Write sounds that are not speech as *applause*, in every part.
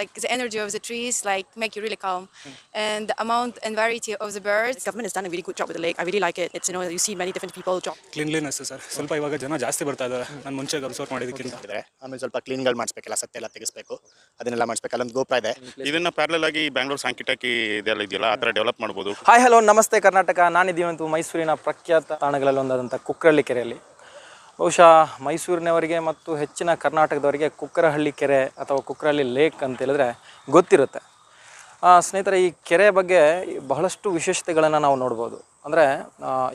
like the energy of the trees like make you really calm. And the amount and variety of the birds. The government has done a really good job with the lake. I really like it. It's you know you see many different people drop. Cleanliness sir ಸ್ವಲ್ಪ ಇವಾಗ ಜನ ಜಾಸ್ತಿ ಬರ್ತಾ ಇದ್ದಾರೆ ನಾನು ಮುಂಚೆ observe ಮಾಡಿದ್ದಕ್ಕಿಂತ. ಇದೆ. ಆಮೇಲೆ ಸ್ವಲ್ಪ ಕ್ಲೀನ್ಗಳು ಮಾಡಿಸ್ಬೇಕೆಲ್ಲ ಸತ್ಯ ಎಲ್ಲ ತೆಗಿಸ್ಬೇಕು. ಅದನ್ನೆಲ್ಲ ಮಾಡಿಸ್ಬೇಕು. ಅಲ್ಲೊಂದು ಗೋಪುರ ಇದೆ. ಇದನ್ನ ಪ್ಯಾರಲಲ್ ಆಗಿ ಬ್ಯಾಂಗ್ಳೂರ್ ಸಾಂಕಿಟಾಕಿ ಇದೆಲ್ಲ ಇದೆಯಲ್ಲ ಆ ಥರ ಡೆವಲಪ್ ಮಾಡ್ಬೋದು. ಹಾಯ್ ಹಲೋ ನಮಸ್ತೆ ಕರ್ನಾಟಕ. ನಾನಿದ್ದೀವಂತೂ ಮೈಸೂರಿನ ಪ್ರಖ್ಯಾತ ತಾಣಗಳಲ್ಲಿ ಒಂದಾದಂಥ ಕುಕ್ಕರಳ್ಳಿ ಕೆರೆಯಲ್ಲಿ. ಬಹುಶಃ ಮೈಸೂರಿನವರಿಗೆ ಮತ್ತು ಹೆಚ್ಚಿನ ಕರ್ನಾಟಕದವರಿಗೆ ಕುಕ್ಕರಹಳ್ಳಿ ಕೆರೆ ಅಥವಾ ಕುಕ್ಕರಹಳ್ಳಿ ಲೇಕ್ ಅಂತ ಹೇಳಿದ್ರೆ ಗೊತ್ತಿರುತ್ತೆ. ಸ್ನೇಹಿತರೆ, ಈ ಕೆರೆ ಬಗ್ಗೆ ಬಹಳಷ್ಟು ವಿಶೇಷತೆಗಳನ್ನು ನಾವು ನೋಡ್ಬೋದು. ಅಂದರೆ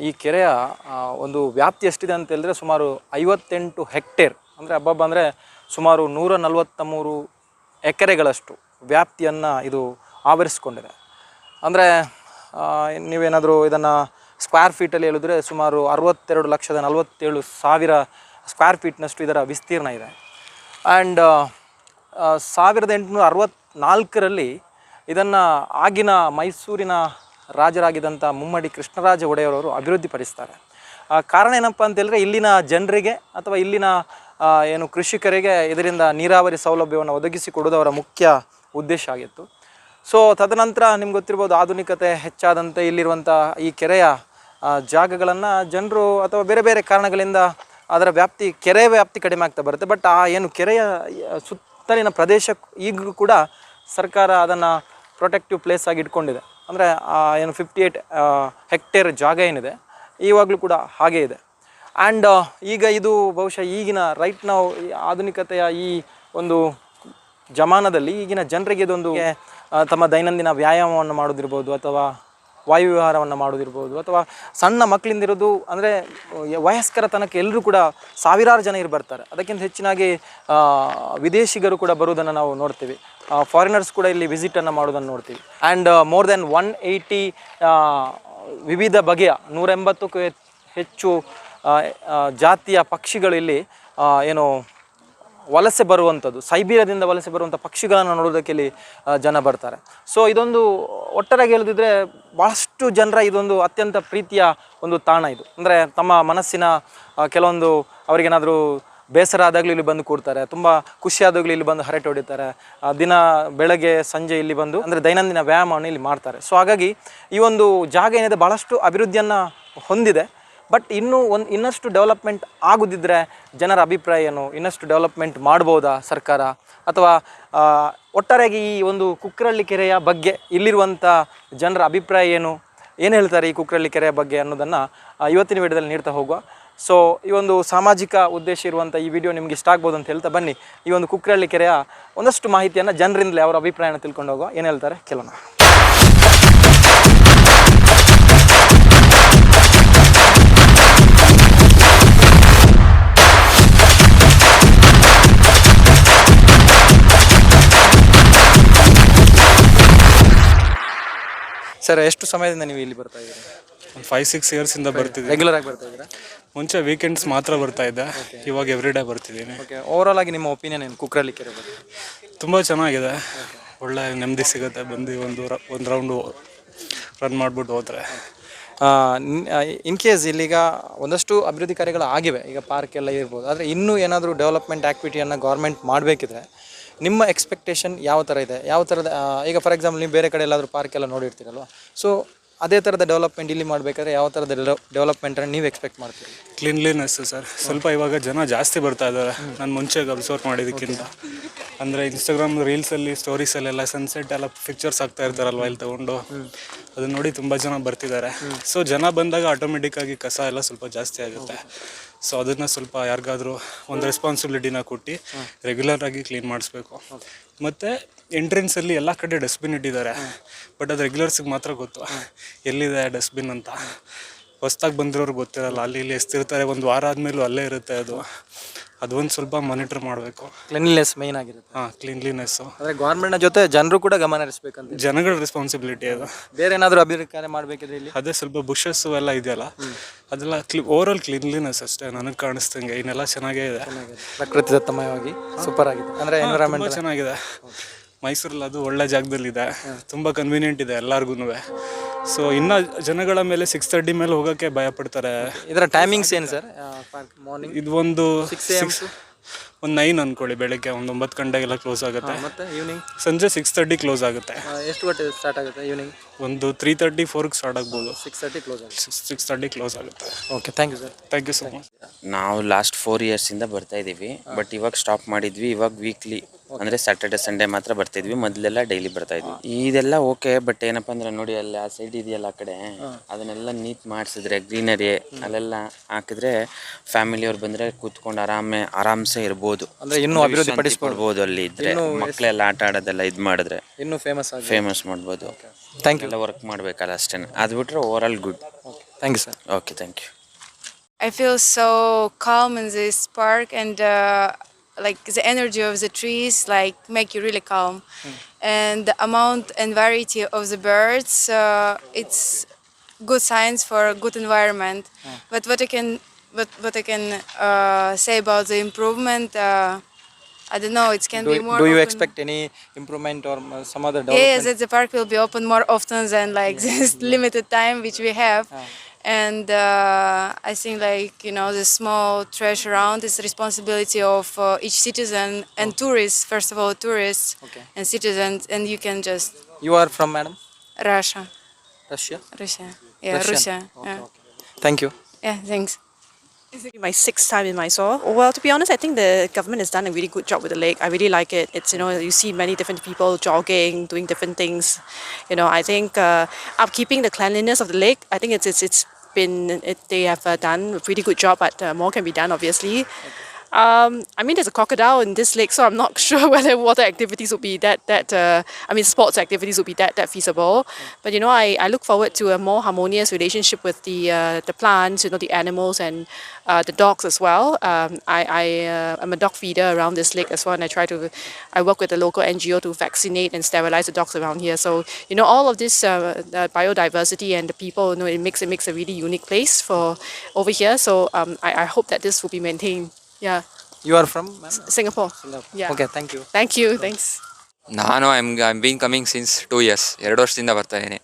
ಈ ಕೆರೆಯ ಒಂದು ವ್ಯಾಪ್ತಿ ಎಷ್ಟಿದೆ ಅಂತ ಹೇಳಿದ್ರೆ ಸುಮಾರು ಐವತ್ತೆಂಟು ಹೆಕ್ಟೇರ್. ಅಂದರೆ ಹಬ್ಬಬ್ಬ ಅಂದರೆ ಸುಮಾರು ನೂರ ನಲವತ್ತ ಮೂರು ಎಕರೆಗಳಷ್ಟು ವ್ಯಾಪ್ತಿಯನ್ನು ಇದು ಆವರಿಸ್ಕೊಂಡಿದೆ. ಅಂದರೆ ನೀವೇನಾದರೂ ಇದನ್ನು ಸ್ಕ್ವೇರ್ ಫೀಟಲ್ಲಿ ಹೇಳಿದ್ರೆ ಸುಮಾರು ಅರವತ್ತೆರಡು ಲಕ್ಷದ ನಲವತ್ತೇಳು ಸಾವಿರ ಸ್ಕ್ವೇರ್ ಫೀಟ್ನಷ್ಟು ಇದರ ವಿಸ್ತೀರ್ಣ ಇದೆ. ಆ್ಯಂಡ್ ಸಾವಿರದ ಎಂಟುನೂರ ಅರವತ್ತ್ನಾಲ್ಕರಲ್ಲಿ ಇದನ್ನು ಆಗಿನ ಮೈಸೂರಿನ ರಾಜರಾಗಿದ್ದಂಥ ಮುಮ್ಮಡಿ ಕೃಷ್ಣರಾಜ ಒಡೆಯರವರು ಅಭಿವೃದ್ಧಿಪಡಿಸ್ತಾರೆ. ಕಾರಣ ಏನಪ್ಪ ಅಂತ ಹೇಳಿದ್ರೆ ಇಲ್ಲಿನ ಜನರಿಗೆ ಅಥವಾ ಇಲ್ಲಿನ ಏನು ಕೃಷಿಕರಿಗೆ ಇದರಿಂದ ನೀರಾವರಿ ಸೌಲಭ್ಯವನ್ನು ಒದಗಿಸಿಕೊಡೋದು ಅವರ ಮುಖ್ಯ ಉದ್ದೇಶ ಆಗಿತ್ತು. ಸೊ ತದನಂತರ ನಿಮ್ಗೆ ಗೊತ್ತಿರ್ಬೋದು ಆಧುನಿಕತೆ ಹೆಚ್ಚಾದಂತೆ ಇಲ್ಲಿರುವಂಥ ಈ ಕೆರೆಯ ಜಾಗಗಳನ್ನು ಜನರು ಅಥವಾ ಬೇರೆ ಬೇರೆ ಕಾರಣಗಳಿಂದ ಅದರ ವ್ಯಾಪ್ತಿ, ಕೆರೆ ವ್ಯಾಪ್ತಿ ಕಡಿಮೆ ಆಗ್ತಾ ಬರುತ್ತೆ. ಬಟ್ ಆ ಏನು ಕೆರೆಯ, ಸುತ್ತಲಿನ ಪ್ರದೇಶ ಈಗಲೂ ಕೂಡ ಸರ್ಕಾರ ಅದನ್ನು ಪ್ರೊಟೆಕ್ಟಿವ್ ಪ್ಲೇಸ್ ಆಗಿ ಇಟ್ಕೊಂಡಿದೆ. ಅಂದರೆ ಏನು ಫಿಫ್ಟಿ ಏಯ್ಟ್ ಹೆಕ್ಟೇರ್ ಜಾಗ ಏನಿದೆ ಇವಾಗಲೂ ಕೂಡ ಹಾಗೇ ಇದೆ. ಆ್ಯಂಡ್ ಈಗ ಇದು ಬಹುಶಃ ಈಗಿನ ರೈಟ್ ನಾವು ಆಧುನಿಕತೆಯ ಈ ಒಂದು ಜಮಾನದಲ್ಲಿ ಈಗಿನ ಜನರಿಗೆ ಇದೊಂದು ತಮ್ಮ ದೈನಂದಿನ ವ್ಯಾಯಾಮವನ್ನು ಮಾಡೋದಿರ್ಬೋದು ಅಥವಾ ವಾಯುವಿಹಾರವನ್ನು ಮಾಡೋದಿರ್ಬೋದು ಅಥವಾ ಸಣ್ಣ ಮಕ್ಕಳಿಂದಿರೋದು ಅಂದರೆ ವಯಸ್ಕರ ತನಕ ಎಲ್ಲರೂ ಕೂಡ ಸಾವಿರಾರು ಜನ ಇರು ಬರ್ತಾರೆ. ಅದಕ್ಕಿಂತ ಹೆಚ್ಚಿನಾಗಿ ವಿದೇಶಿಗರು ಕೂಡ ಬರುವುದನ್ನು ನಾವು ನೋಡ್ತೀವಿ. ಫಾರಿನರ್ಸ್ ಕೂಡ ಇಲ್ಲಿ ವಿಸಿಟನ್ನು ಮಾಡೋದನ್ನು ನೋಡ್ತೀವಿ. And more than one eighty ವಿವಿಧ ಬಗೆಯ ನೂರ ಎಂಬತ್ತಕ್ಕೂ ಹೆಚ್ಚು ಜಾತಿಯ ಪಕ್ಷಿಗಳು ಇಲ್ಲಿ ಏನು, ವಲಸೆ ಬರುವಂಥದ್ದು ಸೈಬೀರಿಯಾದಿಂದ ವಲಸೆ ಬರುವಂಥ ಪಕ್ಷಿಗಳನ್ನು ನೋಡೋದಕ್ಕೆ ಇಲ್ಲಿ ಜನ ಬರ್ತಾರೆ. ಸೊ ಇದೊಂದು ಒಟ್ಟಾರೆಯಾಗಿ ಹೇಳಿದ್ರೆ ಭಾಳಷ್ಟು ಜನರ ಇದೊಂದು ಅತ್ಯಂತ ಪ್ರೀತಿಯ ಒಂದು ತಾಣ ಇದು. ಅಂದರೆ ತಮ್ಮ ಮನಸ್ಸಿನ ಕೆಲವೊಂದು ಅವರಿಗೇನಾದರೂ ಬೇಸರ ಆದಾಗಲೂ ಇಲ್ಲಿ ಬಂದು ಕೂಡ್ತಾರೆ, ತುಂಬ ಖುಷಿಯಾದಾಗಲೂ ಇಲ್ಲಿ ಬಂದು ಹರಟೆ ಹೊಡಿತಾರೆ ದಿನ ಬೆಳಗ್ಗೆ, ಸಂಜೆ ಇಲ್ಲಿ ಬಂದು, ಅಂದರೆ ದೈನಂದಿನ ವ್ಯಾಯಾಮವನ್ನು ಇಲ್ಲಿ ಮಾಡ್ತಾರೆ. ಸೊ ಹಾಗಾಗಿ ಈ ಒಂದು ಜಾಗ ಏನಿದೆ ಭಾಳಷ್ಟು ಅಭಿವೃದ್ಧಿಯನ್ನು ಹೊಂದಿದೆ. ಬಟ್ ಇನ್ನೂ ಒಂದು ಇನ್ನಷ್ಟು ಡೆವಲಪ್ಮೆಂಟ್ ಆಗುದಿದ್ರೆ ಜನರ ಅಭಿಪ್ರಾಯ ಏನು ಇನ್ನಷ್ಟು ಡೆವಲಪ್ಮೆಂಟ್ ಮಾಡ್ಬೋದಾ ಸರ್ಕಾರ? ಅಥವಾ ಒಟ್ಟಾರೆಯಾಗಿ ಈ ಒಂದು ಕುಕ್ಕರಳ್ಳಿ ಕೆರೆಯ ಬಗ್ಗೆ ಇಲ್ಲಿರುವಂಥ ಜನರ ಅಭಿಪ್ರಾಯ ಏನು? ಏನು ಹೇಳ್ತಾರೆ ಈ ಕುಕ್ಕರಳ್ಳಿ ಕೆರೆಯ ಬಗ್ಗೆ ಅನ್ನೋದನ್ನು ಇವತ್ತಿನ ವಿಡಿಯೋದಲ್ಲಿ ನೀಡ್ತಾ ಹೋಗುವ. ಸೊ ಈ ಒಂದು ಸಾಮಾಜಿಕ ಉದ್ದೇಶ ಇರುವಂಥ ಈ ವಿಡಿಯೋ ನಿಮ್ಗೆ ಇಷ್ಟ ಆಗ್ಬೋದು ಅಂತ ಹೇಳ್ತಾ ಬನ್ನಿ. ಈ ಒಂದು ಕುಕ್ಕರಳ್ಳಿ ಕೆರೆಯ ಒಂದಷ್ಟು ಮಾಹಿತಿಯನ್ನು ಜನರಿಂದಲೇ ಅವರ ಅಭಿಪ್ರಾಯನ ತಿಳ್ಕೊಂಡು ಹೋಗುವ. ಏನು ಹೇಳ್ತಾರೆ? ಕೇಳೋಣ. ಸರ್ ಎಷ್ಟು ಸಮಯದಿಂದ ನೀವು ಇಲ್ಲಿ ಬರ್ತಾ ಇದ್ದೀರಾ? ಒಂದು ಫೈವ್ ಸಿಕ್ಸ್ ಇಯರ್ಸಿಂದ ಬರ್ತಿದ್ದೆ ರೆಗ್ಯುಲರ್ ಆಗಿ ಬರ್ತಾ ಇದ್ದೀರಾ? ಮುಂಚೆ ವೀಕೆಂಡ್ಸ್ ಮಾತ್ರ ಬರ್ತಾ ಇದ್ದೆ. ಇವಾಗ ಎವ್ರಿ ಡೇ ಬರ್ತಿದ್ದೀನಿ. ಓಕೆ ಓವರಾಲ್ ಆಗಿ ನಿಮ್ಮ ಒಪಿನಿಯನ್ ಏನು? ಕುಕ್ರಲ್ಲಿ ಕೆರೆ ಬಗ್ಗೆ? ತುಂಬ ಚೆನ್ನಾಗಿದೆ. ಒಳ್ಳೆ ನೆಮ್ಮದಿ ಸಿಗುತ್ತೆ. ಬಂದು ಒಂದು ರ ಒಂದು ರೌಂಡು ರನ್ ಮಾಡಿಬಿಟ್ಟು ಹೋದರೆ. ಇನ್ ಕೇಸ್ ಇಲ್ಲಿಗ ಒಂದಷ್ಟು ಅಭಿವೃದ್ಧಿ ಕಾರ್ಯಗಳು ಆಗಿವೆ. ಈಗ ಪಾರ್ಕ್ ಎಲ್ಲ ಇರ್ಬೋದು. ಆದರೆ ಇನ್ನೂ ಏನಾದರೂ ಡೆವಲಪ್ಮೆಂಟ್ ಆ್ಯಕ್ಟಿವಿಟಿಯನ್ನು ಗೌರ್ಮೆಂಟ್ ಮಾಡಬೇಕಿದ್ರೆ ನಿಮ್ಮ ಎಕ್ಸ್ಪೆಕ್ಟೇಷನ್ ಯಾವ ಥರ ಇದೆ? ಯಾವ ಥರದ ಈಗ ಫಾರ್ ಎಕ್ಸಾಂಪಲ್ ನೀವು ಬೇರೆ ಕಡೆ ಎಲ್ಲಾದರೂ ಪಾರ್ಕ್ ಎಲ್ಲ ನೋಡಿರ್ತೀರಲ್ವ? ಸೊ ಅದೇ ಥರದ ಡೆವಲಪ್ಮೆಂಟ್ ಇಲ್ಲಿ ಮಾಡಬೇಕಾದ್ರೆ ಯಾವ ಥರದ ಡೆವಲಪ್ಮೆಂಟನ್ನು ನೀವು ಎಕ್ಸ್ಪೆಕ್ಟ್ ಮಾಡ್ತೀರಿ? ಕ್ಲೀನ್ಲಿನೆಸ್ ಸರ್ ಸ್ವಲ್ಪ ಇವಾಗ ಜನ ಜಾಸ್ತಿ ಬರ್ತಾ ಇದ್ದಾರೆ ನಾನು ಮುಂಚೆಗೆ ಅಬ್ಸರ್ವ್ ಮಾಡಿದ್ದಕ್ಕಿಂತ. ಅಂದರೆ ಇನ್ಸ್ಟಾಗ್ರಾಮ್ ರೀಲ್ಸಲ್ಲಿ ಸ್ಟೋರೀಸಲ್ಲೆಲ್ಲ ಸನ್ಸೆಟ್ ಎಲ್ಲ ಪಿಕ್ಚರ್ಸ್ ಆಗ್ತಾ ಇರ್ತಾರಲ್ವ ಇಲ್ಲಿ ತಗೊಂಡು? ಅದನ್ನ ನೋಡಿ ತುಂಬ ಜನ ಬರ್ತಿದ್ದಾರೆ. ಸೊ ಜನ ಬಂದಾಗ ಆಟೋಮೆಟಿಕ್ಕಾಗಿ ಕಸ ಎಲ್ಲ ಸ್ವಲ್ಪ ಜಾಸ್ತಿ ಆಗುತ್ತೆ. ಸೊ ಅದನ್ನ ಸ್ವಲ್ಪ ಯಾರಿಗಾದ್ರೂ ಒಂದು ರೆಸ್ಪಾನ್ಸಿಬಿಲಿಟಿನ ಕೊಟ್ಟು ರೆಗ್ಯುಲರ್ ಆಗಿ ಕ್ಲೀನ್ ಮಾಡಿಸ್ಬೇಕು. ಮತ್ತು ಎಂಟ್ರೆನ್ಸಲ್ಲಿ ಎಲ್ಲ ಕಡೆ ಡಸ್ಟ್ಬಿನ್ ಇಟ್ಟಿದ್ದಾರೆ. ಬಟ್ ಅದು ರೆಗ್ಯುಲರ್ಸಿಗೆ ಮಾತ್ರ ಗೊತ್ತು. ಎಲ್ಲಿದೆ ಡಸ್ಟ್ಬಿನ್ ಅಂತ. ಹೊಸ್ದಾಗಿ ಬಂದಿರೋರು ಗೊತ್ತಿರಲ್ಲ ಅಲ್ಲಿ ಇಲ್ಲಿ ಎಸ್ತಿರ್ತಾರೆ ಒಂದು ವಾರ ಆದಮೇಲೂ ಅಲ್ಲೇ ಇರುತ್ತೆ ಅದು. ಅದೊಂದು ಸ್ವಲ್ಪ ಮಾನಿಟರ್ ಮಾಡಬೇಕು. ಕ್ಲೀನ್ಲಿನೆಸ್ ಮೈನ್ ಆಗಿರುತ್ತೆ. ಹಾಂ ಕ್ಲೀನ್ಲಿನೆಸ್ಸು ಅಂದರೆ ಗೌರ್ಮೆಂಟ್ನ ಜೊತೆ ಜನರು ಕೂಡ ಗಮನ ಹರಿಸ್ಬೇಕಂತ ಜನಗಳ ರೆಸ್ಪಾನ್ಸಿಬಿಲಿಟಿ ಅದು. ಬೇರೆ ಏನಾದರೂ ಅಭಿವೃದ್ಧಿ ಕಾರ್ಯ ಮಾಡಬೇಕಿದ್ರೆ ಇಲ್ಲಿ ಅದೇ ಸ್ವಲ್ಪ ಬುಷಸ್ಸು ಎಲ್ಲ ಇದೆಯಲ್ಲ ಅದೆಲ್ಲ ಕ್ಲಿ ಓವರ್ ಆಲ್ ಕ್ಲೀನ್ಲಿನೆಸ್ ಅಷ್ಟೇ ನನಗೆ ಕಾಣಿಸ್ತಂಗೆ ಇನ್ನೆಲ್ಲ ಚೆನ್ನಾಗೇ ಇದೆ. ಪ್ರಕೃತಿ ದತ್ತಮಯವಾಗಿ ಸೂಪರ್ ಆಗಿದೆ. ಅಂದರೆ ಎನ್ವಿರಾನ್ಮೆಂಟ್ ಚೆನ್ನಾಗಿದೆ. ಮೈಸೂರಲ್ಲಿ ಅದು ಒಳ್ಳೆ ಜಾಗದಲ್ಲಿದೆ. ತುಂಬ ಕನ್ವೀನಿಯೆಂಟ್ ಇದೆ ಎಲ್ಲರಿಗೂ ಸೊ ಇನ್ನ ಜನಗಳ ಮೇಲೆ ಸಿಕ್ಸ್ ತರ್ಟಿ ಮೇಲೆ ಹೋಗೋಕ್ಕೆ ಭಯ ಪಡ್ತಾರೆ ಇದರ ಟೈಮಿಂಗ್ಸ್ ಏನು ಸರ್ ಮಾರ್ನಿಂಗ್ ಇದು ಒಂದು 6 AM ಸಿಕ್ಸ್ ಒಂದು ನೈನ್ ಅನ್ಕೊಳ್ಳಿ ಬೆಳಿಗ್ಗೆ ಒಂದು ಒಂಬತ್ತು ಗಂಟೆಗೆಲ್ಲ ಕ್ಲೋಸ್ ಆಗುತ್ತೆ. ಮತ್ತೆ ಈವ್ನಿಂಗ್ ಸಂಜೆ ಸಿಕ್ಸ್ ತರ್ಟಿ ಕ್ಲೋಸ್ ಆಗುತ್ತೆ. ಎಷ್ಟು ಗಂಟೆ ಸ್ಟಾರ್ಟ್ ಆಗುತ್ತೆ ಈವ್ನಿಂಗ್ ಒಂದು ತ್ರೀ ತರ್ಟಿ ಫೋರ್ಗೆ ಸ್ಟಾರ್ಟ್ ಆಗ್ಬೋದು. ಸಿಕ್ಸ್ ತರ್ಟಿ ಕ್ಲೋಸ್ ಆಗುತ್ತೆ. ಸಿಕ್ಸ್ ಸಿಕ್ಸ್ ತರ್ಟಿ ಕ್ಲೋಸ್ ಆಗುತ್ತೆ. Okay thank you sir thank you so much ನಾವು ಲಾಸ್ಟ್ ಫೋರ್ ಇಯರ್ಸಿಂದ ಬರ್ತಾ ಇದ್ದೀವಿ ಬಟ್ ಇವಾಗ ಸ್ಟಾಪ್ ಮಾಡಿದ್ವಿ ಇವಾಗ ವೀಕ್ಲಿ ಅಂದರೆ ಸಾಟರ್ಡೆ ಸಂಡೇ ಮಾತ್ರ ಬರ್ತಿದ್ವಿ. ಮೊದಲೆಲ್ಲ ಡೈಲಿ ಬರ್ತಾ ಇದ್ವಿ. ಇದೆಲ್ಲ ಓಕೆ ಬಟ್ ಏನಪ್ಪ ಅಂದ್ರೆ ನೋಡಿ ಅಲ್ಲಿ ಆ ಸೈಡ್ ಇದೆಯಲ್ಲ ಆ ಕಡೆ ಅದನ್ನೆಲ್ಲ ನೀಟ್ ಮಾಡಿಸಿದ್ರೆ ಗ್ರೀನರಿ ಅಲ್ಲೆಲ್ಲ ಹಾಕಿದ್ರೆ ಫ್ಯಾಮಿಲಿಯವ್ರು ಬಂದರೆ ಕೂತ್ಕೊಂಡು ಆರಾಮೆ ಆರಾಮ್ಸೆ ಇರ್ಬೋದು. ಅಂದ್ರೆ ಇನ್ನೂ ಅಭಿವೃದ್ಧಿ ಪಡಿಸ್ಕೊಡ್ಬೋದು ಅಲ್ಲಿ ಇದ್ರೆ. ಮಕ್ಕಳೆಲ್ಲ ಆಟ ಆಡೋದೆಲ್ಲ ಇದು ಮಾಡಿದ್ರೆ ಇನ್ನೂ ಫೇಮಸ್ ಆಗಿ. ಫೇಮಸ್ ಮಾಡ್ಬೋದು. ಥ್ಯಾಂಕ್ ಯು ಎಲ್ಲ ವರ್ಕ್ ಮಾಡಬೇಕಲ್ಲ ಅಷ್ಟೇ ಅದು ಬಿಟ್ರೆ over all good thank you sir okay thank you I feel so calm in this park and uh, like the energy of the trees like make you really calm. And the amount and variety of the birds uh, it's good signs for a good environment. But what I can what, what I can uh, say about the improvement uh, I don't know it can do, be more do you open. expect any improvement or some other Yes, development? that the park will be open more often than like *laughs* this limited time which we have. And uh, I think like you know the small trash around is the responsibility of uh, each citizen and tourists. First of all, tourists Okay. and citizens, and you can just you are from madam Russia, russia Russia, yeah, Russian. Russia, Okay, yeah. okay. thank you yeah. Thanks. This is my sixth time in Mysore. Well, to be honest, I think the government has done a really good job with the lake. I really like it. It's you know you see many different people jogging, doing different things. You know, I think uh, upkeeping the cleanliness of the lake. I think it's it's it's been it, they have uh, done a pretty good job, but uh, more can be done, obviously. Um, I mean, there's a crocodile in this lake, so I'm not *laughs* sure whether water activities would be that that. Uh, I mean, sports activities will be that that feasible. But you know, I, I look forward to a more harmonious relationship with the uh, the plants, you know, the animals and uh, the dogs as well. Um, I I uh, am a dog feeder around this lake as well, and I try to I work with the local NGO to vaccinate and sterilize the dogs around here. So you know, all of this uh, biodiversity and the people, you know, it makes it makes a really unique place for over here. So um, I, I hope that this will be maintained. Yeah, you are from? Madam? Singapore. Yeah. okay thank you. Thank you. Thanks. ನಾನು I'm I been coming since two years ಎರಡು ವರ್ಷದಿಂದ ಬರ್ತಾ ಇದ್ದೀನಿ.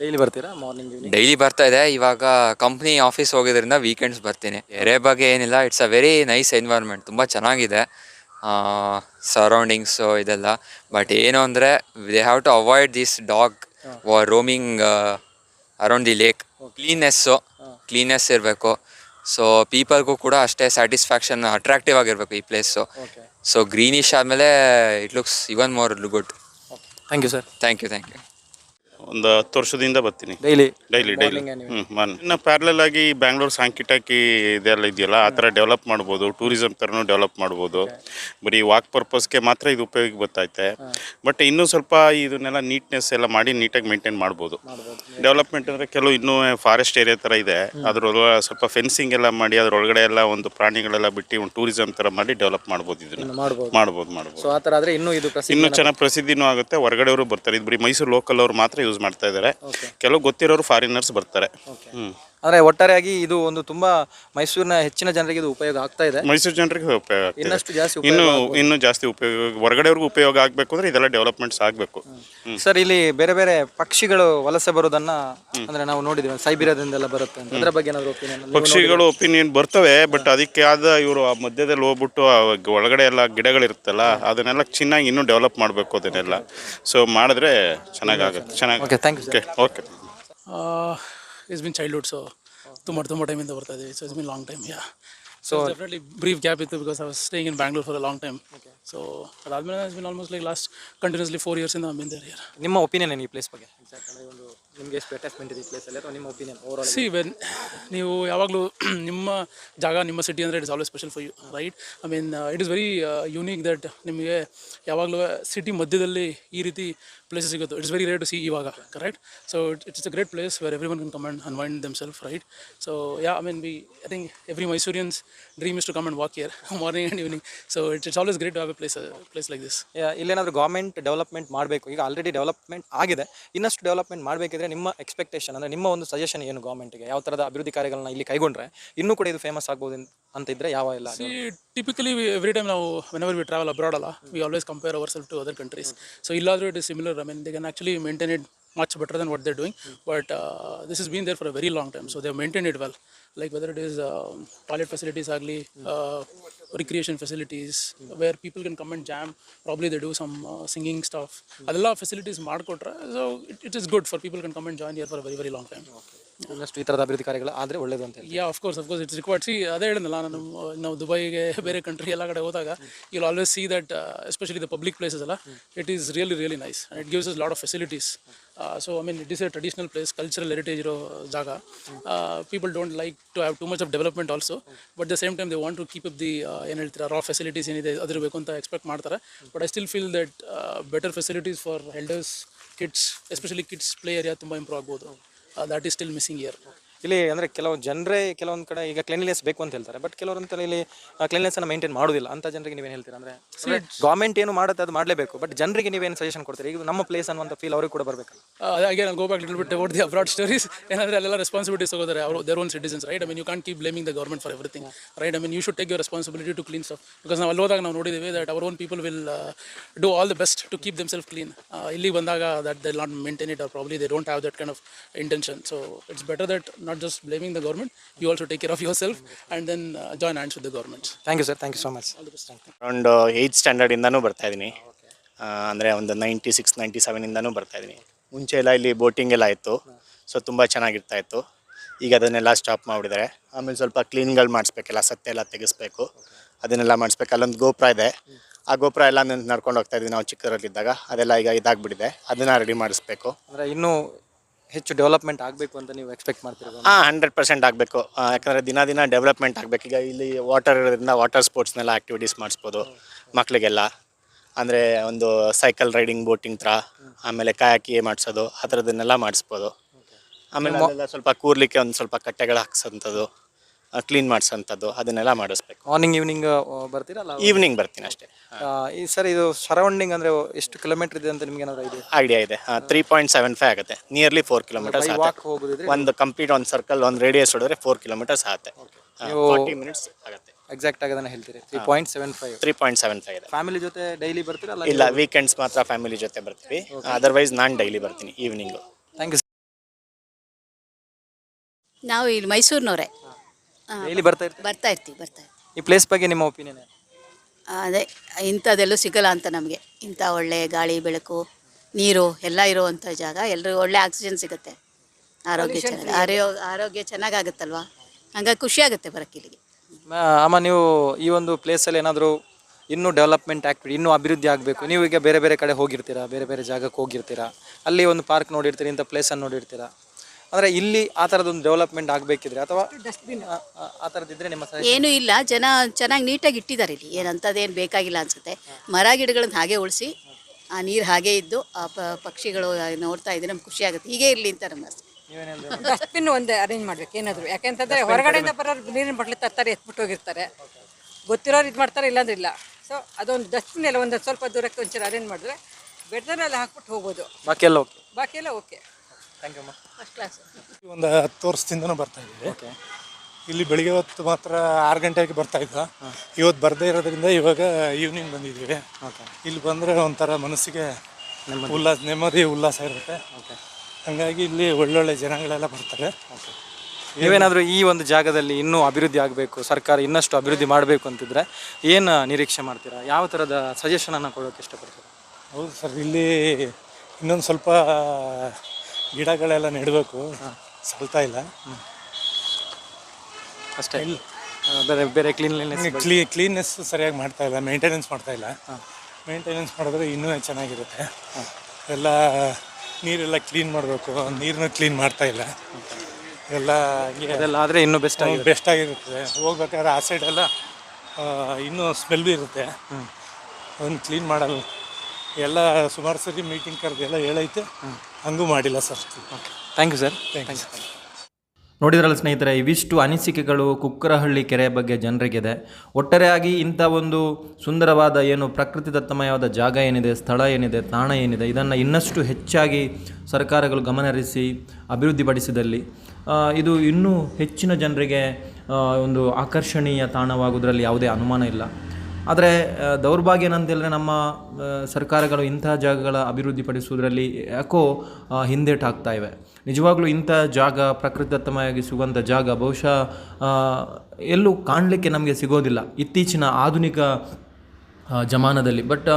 Daily ಬರ್ತೀರಾ? Morning evening daily ಬರ್ತಾ ಇದೆ. ಇವಾಗ company office ಹೋಗೋದ್ರಿಂದ ವೀಕೆಂಡ್ಸ್ ಬರ್ತೀನಿ. ಬೇರೆ ಬಗ್ಗೆ ಏನಿಲ್ಲ. It's a very nice environment ತುಂಬ ಚೆನ್ನಾಗಿದೆ. ಸರೌಂಡಿಂಗ್ಸು ಇದೆಲ್ಲ. ಬಟ್ ಏನು ಅಂದರೆ they have to avoid this dog roaming around the lake cleanness cleanness ಇರಬೇಕು. ಸೊ ಪೀಪಲ್ಗೂ ಕೂಡ ಅಷ್ಟೇ ಸ್ಯಾಟಿಸ್ಫ್ಯಾಕ್ಷನ್ ಅಟ್ರಾಕ್ಟಿವ್ ಆಗಿರ್ಬೇಕು ಈ ಪ್ಲೇಸು ಸೊ ಗ್ರೀನಿಶ್ ಆದಮೇಲೆ it looks even more good thank you sir thank you thank you ಒಂದು ಹತ್ತು ವರ್ಷದಿಂದ ಬರ್ತೀನಿ. ಡೈಲಿ ಡೈಲಿ ಡೈಲಿ ಹ್ಞೂ ಇನ್ನು ಪ್ಯಾರ್ಲಲ್ ಆಗಿ ಬ್ಯಾಂಗ್ಳೂರು ಸಾಂಕಿಟಾಕಿ ಇದೆಲ್ಲ ಇದೆಯಲ್ಲ ಆ ಥರ ಡೆವಲಪ್ ಮಾಡ್ಬೋದು ಟೂರಿಸಮ್ ಥರನೂ ಡೆವಲಪ್ ಮಾಡ್ಬೋದು. ಬರೀ ವಾಕ್ ಪರ್ಪಸ್ಗೆ ಮಾತ್ರ ಇದು ಉಪಯೋಗಕ್ಕೆ ಬರ್ತೈತೆ ಬಟ್ ಇನ್ನೂ ಸ್ವಲ್ಪ ಇದನ್ನೆಲ್ಲ ನೀಟ್ನೆಸ್ ಎಲ್ಲ ಮಾಡಿ ನೀಟಾಗಿ ಮೇಂಟೈನ್ ಮಾಡ್ಬೋದು. ಡೆವಲಪ್ಮೆಂಟ್ ಅಂದರೆ ಕೆಲವು ಇನ್ನೂ ಫಾರೆಸ್ಟ್ ಏರಿಯಾ ಥರ ಇದೆ. ಅದರೊಳಗೆ ಸ್ವಲ್ಪ ಫೆನ್ಸಿಂಗ್ ಎಲ್ಲ ಮಾಡಿ ಅದರೊಳಗಡೆ ಎಲ್ಲ ಒಂದು ಪ್ರಾಣಿಗಳೆಲ್ಲ ಬಿಟ್ಟು ಒಂದು ಟೂರಿಸಮ್ ಥರ ಮಾಡಿ ಡೆವಲಪ್ ಮಾಡ್ಬೋದು ಇದನ್ನು. ಮಾಡ್ಬೋದು. ಮಾಡ್ಬೋದು ಮಾಡ್ಬೋದು. ಸೊ ಆ ಥರ ಆದರೆ ಇನ್ನೂ ಇದು ಪ್ರಸಿದ್ಧ ಇನ್ನೂ ಚೆನ್ನಾಗಿ ಪ್ರಸಿದ್ಧಿನೂ ಆಗುತ್ತೆ. ಹೊರಗಡೆಯವರು ಬರ್ತಾರೆ. ಇದು ಬರೀ ಮೈಸೂರು ಲೋಕಲ್ ಅವರು ಮಾತ್ರ ಯೂಸ್ ಮಾಡ್ತಾ ಇದ್ದಾರೆ ಕೆಲವು ಗೊತ್ತಿರೋರು ಫಾರಿನರ್ಸ್ ಬರ್ತಾರೆ. ಹ್ಮ್. ಅಂದರೆ ಒಟ್ಟಾರೆಯಾಗಿ ಇದು ಒಂದು ತುಂಬಾ ಮೈಸೂರಿನ ಹೆಚ್ಚಿನ ಜನರಿಗೆ ಇದು ಉಪಯೋಗ ಆಗ್ತಾ ಇದೆ. ಮೈಸೂರು ಜನರಿಗೆ ಉಪಯೋಗ ಆಗ್ತಿದೆ. ಇನ್ನಷ್ಟು ಜಾಸ್ತಿ ಉಪಯೋಗ ಇನ್ನು ಇನ್ನೂ ಜಾಸ್ತಿ ಉಪಯೋಗ ಹೊರಗಡೆವರೆಗೂ ಉಪಯೋಗ ಆಗಬೇಕು ಅಂದ್ರೆ ಇದೆಲ್ಲ ಡೆವಲಪ್ಮೆಂಟ್ಸ್ ಆಗಬೇಕು. ಸರ್ ಇಲ್ಲಿ ಬೇರೆ ಬೇರೆ ಪಕ್ಷಿಗಳು ವಲಸೆ ಬರೋದನ್ನ ಅಂದ್ರೆ ನಾವು ನೋಡಿದ್ವಿ ಸೈಬೀರಿಯಾದಿಂದೆಲ್ಲ ಬರುತ್ತೆ ಅಂತ. ಅದ್ರ ಬಗ್ಗೆ ಏನಾದ್ರು ಒಪಿನಿಯನ್ ಪಕ್ಷಿಗಳು ಒಪಿನಿಯನ್ ಬರ್ತವೆ ಬಟ್ ಅದಕ್ಕೆ ಆದ ಇವರು ಆ ಮಧ್ಯದಲ್ಲಿ ಹೋಗ್ಬಿಟ್ಟು ಆ ಒಳಗಡೆ ಎಲ್ಲ ಗಿಡಗಳಿರುತ್ತಲ್ಲ ಅದನ್ನೆಲ್ಲ ಚೆನ್ನಾಗಿ ಇನ್ನೂ ಡೆವಲಪ್ ಮಾಡಬೇಕು ಅದನ್ನೆಲ್ಲ. ಸೊ ಮಾಡಿದ್ರೆ ಚೆನ್ನಾಗಾಗುತ್ತೆ. ಚೆನ್ನಾಗಿ okay thank you. Okay okay it's been childhood so ತುಂಬ ತುಂಬ ಟೈಮಿಂದ ಬರ್ತಾ ಇದ್ದೀವಿ so is been long time yeah so definitely brief gap ಇತ್ತು because I was staying in Bangalore for a long time so ಅದಾದ್ಮೇಲೆ is been almost like last continuously four ಇಯರ್ಸಿಂದ been there here ನಿಮ್ಮ opinion ಏನು ಈ place ಬಗ್ಗೆ? Exact ಅಂದ್ರೆ ಒಂದು ನಿಮಗೆ ಎಷ್ಟು ಅಟ್ಯಾಚ್ಮೆಂಟ್ ಇದೆ ಈ ಪ್ಲೇಸಲ್ಲಿ ಅಥವಾ ನಿಮ್ಮ ಒಪಿನಿಯನ್ ಓವರ್ ಸಿ ವೆನ್ ನೀವು ಯಾವಾಗಲೂ *clears throat* ನಿಮ್ಮ ಜಾಗ ನಿಮ್ಮ ಸಿಟಿ ಅಂದರೆ it's always special for you right I mean it is very unique that ನಿಮಗೆ ಯಾವಾಗಲೂ ಸಿಟಿ ಮಧ್ಯದಲ್ಲಿ ಈ ರೀತಿ ಪ್ಲೇಸಸ್ ಸಿಗುತ್ತೆ. It's very rare to see ಇವಾಗ correct so it's a great place where everyone can come and unwind them self right so yeah I mean be I think every Mysoreans dream is to come and walk here morning and evening so it's it's always great to have a place place like this ಇಲ್ಲೇನಾದರೂ government development ಮಾಡಬೇಕು. ಈಗ already development ಆಗಿದೆ. ಇನ್ನಷ್ಟು development ಮಾಡಬೇಕಿದ್ರೆ ನಿಮ್ಮ expectation ಅಂದ್ರೆ ನಿಮ್ಮ ಒಂದು suggestion ಏನು ಗೌರ್ಮೆಂಟ್ಗೆ ಯಾವ ತರದ ಅಭಿವೃದ್ಧಿ ಕಾರ್ಯಗಳನ್ನ ಇಲ್ಲಿ ಕೈಗೊಂಡ್ರೆ ಇನ್ನೂ ಕೂಡ ಇದು ಫೇಮಸ್ ಆಗ್ಬೋದು ಅಂತ- ಇದ್ರೆ ಯಾವ ಎಲ್ಲ? ಟಿಪಿಕಲಿ ಎವ್ರಿ ಟೈಮ್ ನಾವು ವೆನೆವರ್ ವಿ ಟ್ರಾವೆಲ್ ಅಬ್ರಾಡ್ ಅಲ್ಲ we always compare our self to other countries so ಇಲ್ಲಾದರೂ it is similar I mean they can actually maintain it much better than what they doing but this is been there for a very long time so they maintain it well like whether it is toilet facilities facilities ಆಗಲಿ recreation facilities where people can come and jam. Probably they do some uh, singing stuff. ಅದೆಲ್ಲ facilities ಮಾಡಿಕೊಟ್ರೆ so it it is good for people can come and join here for very very very long time. ಇನ್ನಷ್ಟು ಈ ಥರದ ಅಭಿವೃದ್ಧಿ ಕಾರ್ಯಗಳು ಆದರೆ ಒಳ್ಳೇದು ಅಂತ yeah of course of course it's required see ಅದೇ ಹೇಳಿದ್ನಲ್ಲ ನಾನು ನಾವು ದುಬೈಗೆ ಬೇರೆ ಕಂಟ್ರಿ ಎಲ್ಲ ಕಡೆ ಹೋದಾಗ you'll always see that especially the public places ಅಲ್ಲ it is really really nice and it gives is lot of facilities so I mean it is a traditional place cultural heritage ಇರೋ ಜಾಗ. People don't like to have too much of development also but the same time they want to keep up the ಏನು ಹೇಳ್ತೀರಾ ರಾ facilities ಏನಿದೆ ಅದಿರಬೇಕು ಅಂತ expect ಮಾಡ್ತಾರೆ. But I still feel that better facilities for elders kids especially kids play area ತುಂಬ improve ಆಗ್ಬೋದು. That is still missing here ಇಲ್ಲಿ ಅಂದರೆ ಕೆಲವು ಜನರೇ ಕೆಲವೊಂದು ಕಡೆ ಈಗ ಕ್ಲೀನ್ಲಿನೆಸ್ ಬೇಕು ಅಂತ ಹೇಳ್ತಾರೆ. ಬಟ್ ಕೆಲವರಂತ ಇಲ್ಲಿ ಕ್ಲೀನ್ಲಿನೆಸ್ ಅನ್ನ ಮೇಂಟೈನ್ ಮಾಡೋದಿಲ್ಲ. ಅಂತ ಜನರಿಗೆ ನೀವೇನು ಹೇಳ್ತೀರಾ ಅಂದರೆ ಗೌರ್ಮೆಂಟ್ ಏನು ಮಾಡುತ್ತೆ ಅದು ಮಾಡಲೇಬೇಕು. ಬಟ್ ಜನರಿಗೆ ನೀವೇನು ಸಜೆಷನ್ ಕೊಡ್ತೀರಿ? ಈಗ ನಮ್ಮ ಪ್ಲೇಸ್ ಅನ್ನುವಂಥ ಫೀಲ್ ಅವ್ರಿಗೆ ಕೂಡ ಬರಬೇಕಲ್ಲ. ಹಾಗೆ go back little bit about the abroad stories ಏನಂದ್ರೆ ಅಲ್ಲೆಲ್ಲ ರೆಸ್ಪಾನ್ಸಿಬಿಲಿಟೀಸ್ ತಗೋತಾರೆ. ಅವರು their own citizens right I mean you can't keep blaming the government for everything right I mean you should take your responsibility to clean stuff because ನಾವು ಅಲ್ಲಿ ಹೋದಾಗ ನಾವು ನೋಡಿದ್ದೀವಿ that our own people will do all the best to keep them self clean ಇಲ್ಲಿ ಬಂದಾಗ that they not maintain it are probably they don't have that kind of intention so it's better that not just blaming the government you also take care of your self and then join hands with the government thank you sir thank you so much around eighth ಸ್ಟ್ಯಾಂಡರ್ಡಿಂದನೂ ಬರ್ತಾ ಇದ್ದೀನಿ ಅಂದರೆ ಒಂದು ninety six ninety ಸೆವೆನಿಂದನೂ ಬರ್ತಾ ಇದ್ದೀನಿ ಮುಂಚೆ ಎಲ್ಲ ಇಲ್ಲಿ boating ಎಲ್ಲ ಇತ್ತು. ಸೊ ತುಂಬ ಚೆನ್ನಾಗಿರ್ತಾ ಇತ್ತು. ಈಗ ಅದನ್ನೆಲ್ಲ ಸ್ಟಾಪ್ ಮಾಡಿಬಿಟ್ಟಿದ್ದಾರೆ ಆಮೇಲೆ ಸ್ವಲ್ಪ ಕ್ಲೀನ್ಗಳು ಮಾಡಿಸ್ಬೇಕೆಲ್ಲ ಸತ್ತೆ ಎಲ್ಲ ತೆಗೆಸ್ಬೇಕು. ಅದನ್ನೆಲ್ಲ ಮಾಡಿಸ್ಬೇಕು. ಅಲ್ಲೊಂದು ಗೋಪುರ ಇದೆ. ಆ ಗೋಪುರ ಎಲ್ಲ ನಡ್ಕೊಂಡು ಹೋಗ್ತಾ ಇದ್ವಿ ನಾವು ಚಿಕ್ಕವರಲ್ಲಿದ್ದಾಗ ಅದೆಲ್ಲ ಈಗ ಇದಾಗ್ಬಿಟ್ಟಿದೆ. ಅದನ್ನು ರೆಡಿ ಮಾಡಿಸ್ಬೇಕು. ಅಂದರೆ ಇನ್ನೂ ಹೆಚ್ಚು ಡೆವಲಪ್ಮೆಂಟ್ ಆಗಬೇಕು ಅಂತ ನೀವು ಎಕ್ಸ್ಪೆಕ್ಟ್ ಮಾಡ್ತೀರಾ ಹಾಂ ಹಂಡ್ರೆಡ್ ಪರ್ಸೆಂಟ್ ಆಗಬೇಕು. ಯಾಕಂದರೆ ದಿನ ದಿನ ಡೆವಲಪ್ಮೆಂಟ್ ಆಗಬೇಕು. ಈಗ ಇಲ್ಲಿ ವಾಟರ್ ಇರೋದ್ರಿಂದ ವಾಟರ್ ಸ್ಪೋರ್ಟ್ಸ್ನೆಲ್ಲ ಆ್ಯಕ್ಟಿವಿಟೀಸ್ ಮಾಡಿಸ್ಬೋದು ಮಕ್ಕಳಿಗೆಲ್ಲ ಅಂದರೆ ಒಂದು ಸೈಕಲ್ ರೈಡಿಂಗ್ ಬೋಟಿಂಗ್ ಥರ ಆಮೇಲೆ ಕಾಯಕಿ ಮಾಡಿಸೋದು ಆ ಥರದನ್ನೆಲ್ಲ ಮಾಡಿಸ್ಬೋದು. ಆಮೇಲೆ ಮೊದಲೆಲ್ಲ ಸ್ವಲ್ಪ ಕೂರ್ಲಿಕ್ಕೆ ಒಂದು ಸ್ವಲ್ಪ ಕಟ್ಟೆಗಳು ಹಾಕ್ಸೋಂಥದ್ದು. ಕ್ಲೀನ್ ಮಾಡಿಸೋಂಥದ್ದು ಅದನ್ನೆಲ್ಲ ಮಾಡಿಸ್ಬೇಕು. ಮಾರ್ನಿಂಗ್ ಈವ್ನಿಂಗ್ ಬರ್ತೀರಲ್ಲ ಈವ್ನಿಂಗ್ ಬರ್ತೀನಿ ಅಷ್ಟೇ. ಈ ಸರ್ ಇದು ಸರೌಂಡಿಂಗ್ ಅಂದರೆ ಎಷ್ಟು ಕಿಲೋಮೀಟರ್ ಇದೆ ಅಂತ ನಿಮ್ಗೆ ಏನಾದ್ರು ಇದೆ ಐಡಿಯಾ ಇದೆ. ತ್ರೀ ಪಾಯಿಂಟ್ ಸೆವೆನ್ ಫೈವ್ ಆಗುತ್ತೆ. Nearly four kilometres by walk ಹೋಗೋದಿದ್ರೆ? ಒಂದು ಕಂಪ್ಲೀಟ್ ಒಂದು ಸರ್ಕಲ್ ಒಂದು ರೇಡಿಯಸ್ ಹೊಡೆದ್ರೆ ಫೋರ್ ಕಿಲೋಮೀಟರ್ಸ್ ಆಗುತ್ತೆ. ಫಾರ್ಟಿ ಮಿನಿಟ್ಸ್ ಆಗುತ್ತೆ. ಎಕ್ಸಾಕ್ಟ್ ಆಗಿ ಅದನ್ನ ಹೇಳ್ತೀರಿ. Three point seven five three point seven five ಇದೆ. ಫ್ಯಾಮಿಲಿ ಜೊತೆ ಡೈಲಿ ಬರ್ತೀರಲ್ಲ ಇಲ್ಲ ವೀಕೆಂಡ್ಸ್ ಮಾತ್ರ ಫ್ಯಾಮಿಲಿ ಜೊತೆ ಬರ್ತೀವಿ. ಅದರ್ವೈಸ್ ನಾನು ಡೈಲಿ ಬರ್ತೀನಿ ಈವ್ನಿಂಗು ಥ್ಯಾಂಕ್ ಯು ನಾವು ಇಲ್ಲಿ ಮೈಸೂರಿನವರೇ. ಡೈಲಿ ಬರ್ತಾ ಇರ್ತೀವಿ ಬರ್ತಾ ಇರ್ತೀವಿ ಬರ್ತಾ ಇರ್ತೀವಿ. ಈ ಪ್ಲೇಸ್ ಬಗ್ಗೆ ನಿಮ್ಮ ಒಪಿನಿಯನ್ ಅದೇ ಇಂಥದ್ದೆಲ್ಲೂ ಸಿಗಲ್ಲ ಅಂತ ನಮಗೆ. ಇಂಥ ಒಳ್ಳೆ ಗಾಳಿ ಬೆಳಕು ನೀರು ಎಲ್ಲ ಇರುವಂಥ ಜಾಗ. ಎಲ್ಲರಿಗೂ ಒಳ್ಳೆ ಆಕ್ಸಿಜನ್ ಸಿಗುತ್ತೆ. ಆರೋಗ್ಯ ಚೆನ್ನಾಗಿ ಆರೋಗ್ಯ ಆರೋಗ್ಯ ಚೆನ್ನಾಗಾಗುತ್ತಲ್ವಾ? ಹಂಗಾಗಿ ಖುಷಿ ಆಗುತ್ತೆ ಬರೋಕ್ಕೆ ಇಲ್ಲಿಗೆ. ಅಮ್ಮ ನೀವು ಈ ಒಂದು ಪ್ಲೇಸಲ್ಲಿ ಏನಾದರೂ ಇನ್ನೂ ಡೆವಲಪ್ಮೆಂಟ್ ಆಕ್ಟಿವಿಟಿ ಇನ್ನೂ ಅಭಿವೃದ್ಧಿ ಆಗಬೇಕು? ನೀವು ಈಗ ಬೇರೆ ಬೇರೆ ಕಡೆ ಹೋಗಿರ್ತೀರಾ? ಬೇರೆ ಬೇರೆ ಜಾಗಕ್ಕೆ ಹೋಗಿರ್ತೀರಾ? ಅಲ್ಲಿ ಒಂದು ಪಾರ್ಕ್ ನೋಡಿರ್ತೀರಿ? ಇಂಥ ಪ್ಲೇಸನ್ನು ನೋಡಿರ್ತೀರಾ? ಅಂದರೆ ಇಲ್ಲಿ ಆ ಥರದೊಂದು ಡೆವಲಪ್ಮೆಂಟ್ ಆಗಬೇಕಿದ್ರೆ ಅಥವಾ ಡಸ್ಟ್ಬಿನ್ ಆ ನಿಮ್ಮ ಸಹ ಏನೂ ಇಲ್ಲ. ಜನ ಚೆನ್ನಾಗಿ ನೀಟಾಗಿ ಇಟ್ಟಿದ್ದಾರೆ ಇಲ್ಲಿ. ಏನಂಥದ್ದೇನು ಬೇಕಾಗಿಲ್ಲ ಅನ್ಸುತ್ತೆ. ಮರ ಗಿಡಗಳನ್ನ ಹಾಗೆ ಉಳಿಸಿ ಆ ನೀರು ಹಾಗೆ ಇದ್ದು ಆ ಪ- ಪಕ್ಷಿಗಳು ನೋಡ್ತಾ ಇದ್ರೆ ನಮ್ಗೆ ಖುಷಿ ಆಗುತ್ತೆ. ಹೀಗೆ ಇರಲಿ ಅಂತ ನಮ್ಮ ಆಸೆ. ಡಸ್ಟ್ಬಿನ್ ಒಂದೇ ಅರೇಂಜ್ ಮಾಡ್ಬೇಕು. ಏನಾದ್ರು. ಯಾಕೆಂತಂದ್ರೆ ಹೊರಗಡೆಯಿಂದ ಬರೋರು ನೀರಿನ ಬಟ್ಲೆ ತರ್ತಾರೆ ಎತ್ಬಿಟ್ಟು ಹೋಗಿರ್ತಾರೆ. ಗೊತ್ತಿರೋರು ಇದು ಮಾಡ್ತಾರೆ ಇಲ್ಲಾಂದ್ರೆ ಇಲ್ಲ. ಸೊ ಅದೊಂದು ಡಸ್ಟ್ಬಿನ್ ಎಲ್ಲ ಒಂದು ಸ್ವಲ್ಪ ದೂರಕ್ಕೆ ಒಂಚೂರು ಅರೇಂಜ್ ಮಾಡಿದ್ರೆ ಬೆಡ್ದಲ್ಲೆಲ್ಲ ಹಾಕ್ಬಿಟ್ಟು ಹೋಗ್ಬೋದು. ಬಾಕಿ ಎಲ್ಲ ಓಕೆ. ಬಾಕಿ ಎಲ್ಲ ಓಕೆ. ಥ್ಯಾಂಕ್ ಯು ಅಮ್ಮ ಫಸ್ಟ್ ಕ್ಲಾಸ್ ಒಂದು ಹತ್ತು ವರ್ಷದಿಂದನೂ ಬರ್ತಾ ಇದ್ದೀವಿ. ಇಲ್ಲಿ ಬೆಳಿಗ್ಗೆ ಹೊತ್ತು ಮಾತ್ರ ಆರು ಗಂಟೆಗೆ ಬರ್ತಾ ಇದ್ದ. ಇವತ್ತು ಬರದೇ ಇರೋದ್ರಿಂದ ಇವಾಗ ಈವ್ನಿಂಗ್ ಬಂದಿದ್ದೀವಿ. ಇಲ್ಲಿ ಬಂದರೆ ಒಂಥರ ಮನಸ್ಸಿಗೆ ಉಲ್ಲಾಸ ನೆಮ್ಮದಿ ಉಲ್ಲಾಸ ಇರುತ್ತೆ. ಹಾಗಾಗಿ ಇಲ್ಲಿ ಒಳ್ಳೊಳ್ಳೆ ಜನಗಳೆಲ್ಲ ಬರ್ತಾರೆ. ನೀವೇನಾದರೂ ಈ ಒಂದು ಜಾಗದಲ್ಲಿ ಇನ್ನೂ ಅಭಿವೃದ್ಧಿ ಆಗಬೇಕು ಸರ್ಕಾರ ಇನ್ನಷ್ಟು ಅಭಿವೃದ್ಧಿ ಮಾಡಬೇಕು ಅಂತಿದ್ರೆ ಏನು ನಿರೀಕ್ಷೆ ಮಾಡ್ತೀರಾ? ಯಾವ ಥರದ ಸಜೆಷನನ್ನು ಕೊಡೋಕ್ಕೆ ಇಷ್ಟಪಡ್ತೀರಾ? ಹೌದು ಸರ್ ಇಲ್ಲಿ ಇನ್ನೊಂದು ಸ್ವಲ್ಪ ಗಿಡಗಳೆಲ್ಲ ನೆಡಬೇಕು. ಸಲ್ತಾ ಇಲ್ಲ. ಅಷ್ಟೇ. ಇಲ್ಲ ಬೇರೆ ಬೇರೆ ಕ್ಲೀನ್ಲಿನೆಸ್ ಕ್ಲೀ ಕ್ಲೀನ್ನೆಸ್ ಸರಿಯಾಗಿ ಮಾಡ್ತಾ ಇಲ್ಲ. ಮೇಂಟೆನೆನ್ಸ್ ಮಾಡ್ತಾ ಇಲ್ಲ. ಮೇಂಟೆನೆನ್ಸ್ ಮಾಡಿದ್ರೆ ಇನ್ನೂ ಚೆನ್ನಾಗಿರುತ್ತೆ. ಎಲ್ಲ ನೀರೆಲ್ಲ ಕ್ಲೀನ್ ಮಾಡಬೇಕು. ನೀರನ್ನ ಕ್ಲೀನ್ ಮಾಡ್ತಾ ಇಲ್ಲ. ಎಲ್ಲ ಅದೆಲ್ಲ ಆದರೆ ಇನ್ನೂ ಬೆಸ್ಟ್ ಆಗಿ ಬೆಸ್ಟ್ ಆಗಿರುತ್ತೆ. ಹೋಗ್ಬೇಕಾದ್ರೆ ಆ ಸೈಡೆಲ್ಲ ಇನ್ನೂ ಸ್ಮೆಲ್ ಇರುತ್ತೆ. ಅದನ್ನು ಕ್ಲೀನ್ ಮಾಡಲ್ಲ. ಎಲ್ಲ ಸುಮಾರು ಸರಿ ಮೀಟಿಂಗ್ ಕರೆದು ಎಲ್ಲ ಹೇಳೈತೆ. ಹಂಗೂ ಮಾಡಿಲ್ಲ sir. Thank you sir thanks ನೋಡಿದ್ರಲ್ಲ ಸ್ನೇಹಿತರೆ ಇವಿಷ್ಟು ಅನಿಸಿಕೆಗಳು ಕುಕ್ಕರಹಳ್ಳಿ ಕೆರೆ ಬಗ್ಗೆ ಜನರಿಗಿದೆ. ಒಟ್ಟಾರೆಯಾಗಿ ಇಂಥ ಒಂದು ಸುಂದರವಾದ ಏನು ಪ್ರಕೃತಿ ದತ್ತಮಯವಾದ ಜಾಗ ಏನಿದೆ ಸ್ಥಳ ಏನಿದೆ ತಾಣ ಏನಿದೆ ಇದನ್ನು ಇನ್ನಷ್ಟು ಹೆಚ್ಚಾಗಿ ಸರ್ಕಾರಗಳು ಗಮನಹರಿಸಿ ಅಭಿವೃದ್ಧಿಪಡಿಸಿದಲ್ಲಿ ಇದು ಇನ್ನೂ ಹೆಚ್ಚಿನ ಜನರಿಗೆ ಒಂದು ಆಕರ್ಷಣೀಯ ತಾಣವಾಗುವುದರಲ್ಲಿ ಯಾವುದೇ ಅನುಮಾನ ಇಲ್ಲ. ಆದರೆ ದೌರ್ಭಾಗ್ಯ ಏನಂತೇಳಿದ್ರೆ ನಮ್ಮ ಸರ್ಕಾರಗಳು ಇಂಥ ಜಾಗಗಳ ಅಭಿವೃದ್ಧಿಪಡಿಸುವುದರಲ್ಲಿ ಯಾಕೋ ಹಿಂದೇಟಾಗ್ತಾ ಇವೆ. ನಿಜವಾಗ್ಲೂ ಇಂಥ ಜಾಗ, ಪ್ರಕೃತಿದತ್ತಮವಾಗಿ ಸಿಗುವಂಥ ಜಾಗ, ಬಹುಶಃ ಎಲ್ಲೂ ಕಾಣಲಿಕ್ಕೆ ನಮಗೆ ಸಿಗೋದಿಲ್ಲ. ಇತ್ತೀಚಿನ ಆಧುನಿಕ ಜಮಾನದಲ್ಲಿ. ಬಟ್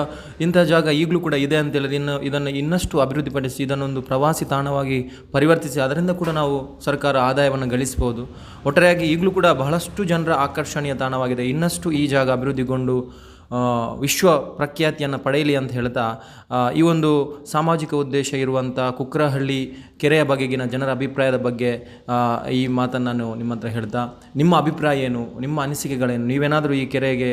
ಇಂಥ ಜಾಗ ಈಗಲೂ ಕೂಡ ಇದೆ ಅಂತೇಳಿದ್ರೆ ಇನ್ನು ಇದನ್ನು ಇನ್ನಷ್ಟು ಅಭಿವೃದ್ಧಿಪಡಿಸಿ ಇದನ್ನೊಂದು ಪ್ರವಾಸಿ ತಾಣವಾಗಿ ಪರಿವರ್ತಿಸಿ, ಅದರಿಂದ ಕೂಡ ನಾವು ಸರ್ಕಾರ ಆದಾಯವನ್ನು ಗಳಿಸ್ಬೋದು. ಒಟ್ಟಾರೆಯಾಗಿ ಈಗಲೂ ಕೂಡ ಬಹಳಷ್ಟು ಜನರ ಆಕರ್ಷಣೀಯ ತಾಣವಾಗಿದೆ. ಇನ್ನಷ್ಟು ಈ ಜಾಗ ಅಭಿವೃದ್ಧಿಗೊಂಡು ವಿಶ್ವ ಪ್ರಖ್ಯಾತಿಯನ್ನು ಪಡೆಯಲಿ ಅಂತ ಹೇಳ್ತಾ ಈ ಒಂದು ಸಾಮಾಜಿಕ ಉದ್ದೇಶ ಇರುವಂಥ ಕುಕ್ರಹಳ್ಳಿ ಕೆರೆಯ ಬಗೆಗಿನ ಜನರ ಅಭಿಪ್ರಾಯದ ಬಗ್ಗೆ ಈ ಮಾತನ್ನು ನಾನು ನಿಮ್ಮ ಹತ್ರ ಹೇಳ್ತಾ, ನಿಮ್ಮ ಅಭಿಪ್ರಾಯ ಏನು, ನಿಮ್ಮ ಅನಿಸಿಕೆಗಳೇನು, ನೀವೇನಾದರೂ ಈ ಕೆರೆಗೆ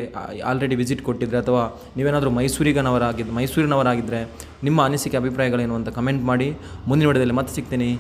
ಆಲ್ರೆಡಿ ವಿಸಿಟ್ ಕೊಟ್ಟಿದ್ದರೆ ಅಥವಾ ನೀವೇನಾದರೂ ಮೈಸೂರಿಗನವರಾಗಿದ್ದು ಮೈಸೂರಿನವರಾಗಿದ್ದರೆ ನಿಮ್ಮ ಅನಿಸಿಕೆ, ಅಭಿಪ್ರಾಯಗಳೇನು ಅಂತ ಕಮೆಂಟ್ ಮಾಡಿ. ಮುಂದಿನ ವಿಡಿಯೋದಲ್ಲಿ ಮತ್ತೆ ಸಿಗ್ತೀನಿ.